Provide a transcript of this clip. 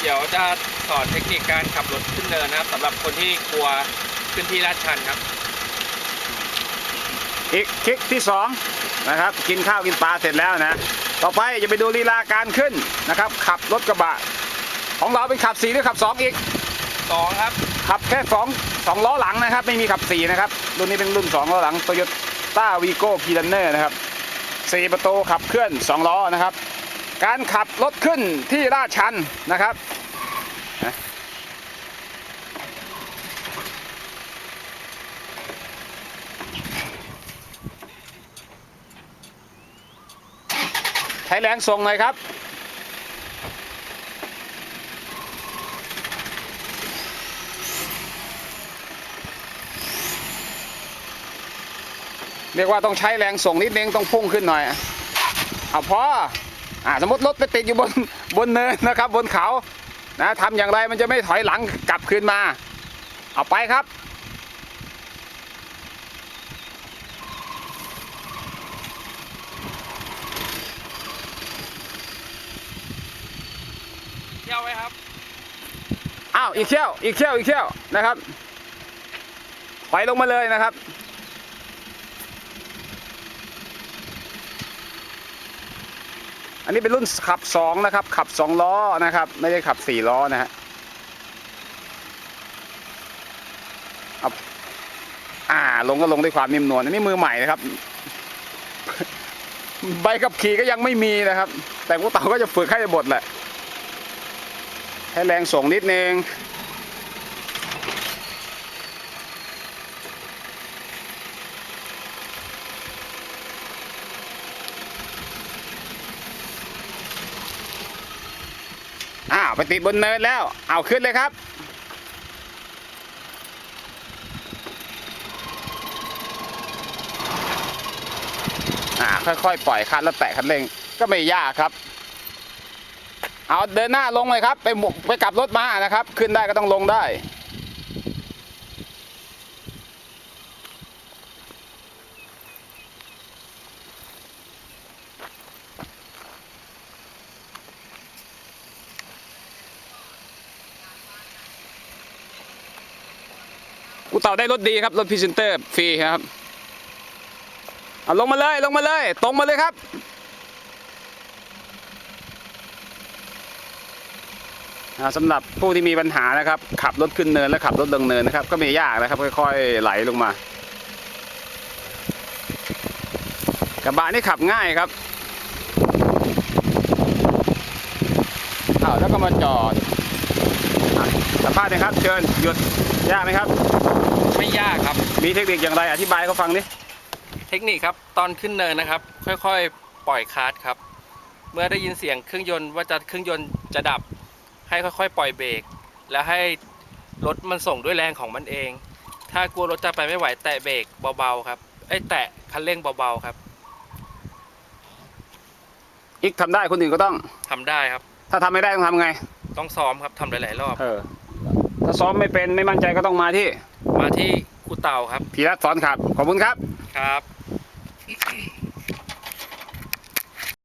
เดี๋ยวจะสอนเทคนิคการขับรถขึ้นเนินนะครับสำหรับคนที่กลัวขึ้นที่ลาดชันครับ อีกคลิกที่สองนะครับ กินข้าวกินปลาเสร็จแล้วนะ ต่อไปจะไปดูลีลาการขึ้นนะครับ ขับรถกระบะ ของเราเป็นขับสี่หรือขับสองอีกสองครับ ขับแค่สองสองล้อหลังนะครับ ไม่มีขับสี่นะครับ รุ่นนี้เป็นรุ่นสองล้อหลังโตโยต้าวีโก้พีดันเนอร์นะครับสี่ประตูขับเคลื่อนสองล้อนะครับ การขับรถขึ้นที่ลาดชันนะครับ ใช้แรงส่งหน่อยครับเรียกว่าต้องใช้แรงส่งนิดนึงต้องพุ่งขึ้นหน่อย เอาพอ สมมติรถไปติดอยู่บนบนเนินนะครับ บนเขานะทำอย่างไรมันจะไม่ถอยหลังกลับคืนมา เอาไปครับเที่ยวไว้ครับอ้าวอีกเที่ยวอีกเที่ยวอีกเที่ยวนะครับถอยลงมาเลยนะครับ อันนี้เป็นรุ่นขับสองนะครับ ขับสองล้อนะครับ ไม่ได้ขับสี่ล้อนะฮะเอาอ่า ลงก็ลงด้วยความนิ่มนวลอันนี้มือใหม่นะครับ ใบขับขี่ก็ยังไม่มีนะครับ แต่พวกเต่าก็จะฝึกให้บทแหละให้แรงส่งนิดนึง อ้าวไปติดบนเนินแล้ว เอาขึ้นเลยครับ อ่าค่อยๆ ปล่อยคันแล้วแตะคันเร่งก็ไม่ยากครับ เอาเดินหน้าลงเลยครับ ไปหมุไปกลับรถมานะครับ ขึ้นได้ก็ต้องลงได้ กูเต่าได้รถดีครับ รถพรีเซนเตอร์ฟรีครับเอาลงมาเลยลงมาเลย ตรงมาเลยครับอ่าสำหรับผู้ที่มีปัญหานะครับ ขับรถขึ้นเนินและขับรถลงเนินนะครับ ก็ไม่ยากนะครับ ค่อยๆ ไหลลงมา กระบะนี่ขับง่ายครับอ้าวแล้วก็มาจอด สัมภาษณ์หนะครับ เชิญหยุดยากไหมครับ ไม่ยากครับ มีเทคนิคอย่างไรอธิบายให้เขาฟังดิเทคนิคครับตอนขึ้นเนินนะครับ ค่อยๆ ปล่อยคลัตช์ครับ เมื่อได้ยินเสียงเครื่องยนต์ว่าจะเครื่องยนต์จะดับ ให้ค่อยๆ ปล่อยเบรกแล้วให้รถมันส่งด้วยแรงของมันเอง ถ้ากลัวรถจะไปไม่ไหวแตะเบรกเบาๆครับไอ้ยแตะคันเร่งเบาๆครับอีกทำได้คนอื่นก็ต้อง ทำได้ครับ ถ้าทำไม่ได้ต้องทำไง ต้องซ้อมครับทำหลายๆรอบ เออ ถ้าซ้อมไม่เป็นไม่มั่นใจก็ต้องมาที่มาที่กูเต่าครับพีรัตสอนขับขอบคุณครับครับ